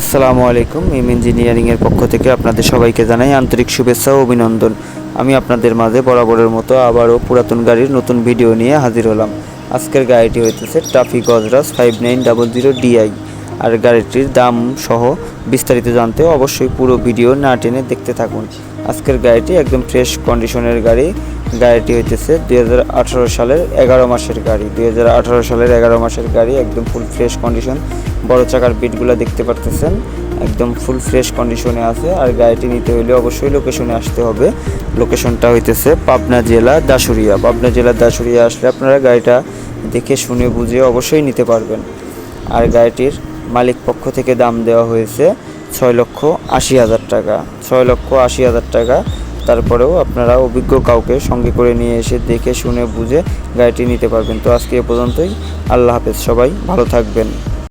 আসসালামু আলাইকুম, এম ইঞ্জিনিয়ারিংয়ের পক্ষ থেকে আপনাদের সবাইকে জানাই আন্তরিক শুভেচ্ছা ও অভিনন্দন। আমি আপনাদের মাঝে বরাবরের মতো আবারও পুরাতন গাড়ির নতুন ভিডিও নিয়ে হাজির হলাম। আজকের গাড়িটি হইতেছে traffic গজরাস five nine double zero DI R গাড়িটির দাম সহ বিস্তারিত জানতে অবশ্যই পুরো ভিডিও না টেনে দেখতে থাকুন। আজকের গাড়িটি একদম ফ্রেশ কন্ডিশনের গাড়ি। গাড়িটি হইতেছে দুই হাজার আঠারো সালের এগারো মাসের গাড়ি। দুই হাজার আঠারো সালের এগারো মাসের গাড়ি, একদম ফুল ফ্রেশ কন্ডিশন বড় চাকার বিটগুলো দেখতে পারতেছেন। একদম ফুল ফ্রেশ কন্ডিশনে আছে। আর গাড়িটি নিতে হলে অবশ্যই লোকেশনে আসতে হবে। লোকেশনটা হইতেছে পাবনা জেলা দাসুরিয়া পাবনা জেলা দাসুরিয়া আসলে আপনারা গাড়িটা দেখে শুনে বুঝে অবশ্যই নিতে পারবেন। আর গাড়িটির মালিক পক্ষ থেকে দাম দেওয়া হয়েছে ছয় লক্ষ আশি হাজার টাকা। ছয় লক্ষ আশি হাজার টাকা। তারপরেও আপনারা অভিজ্ঞ কাউকে সঙ্গে করে নিয়ে এসে দেখে, শুনে, বুঝে গাড়িটি নিতে পারবেন। তো আজকে এ পর্যন্তই। আল্লাহ হাফেজ। সবাই ভালো থাকবেন।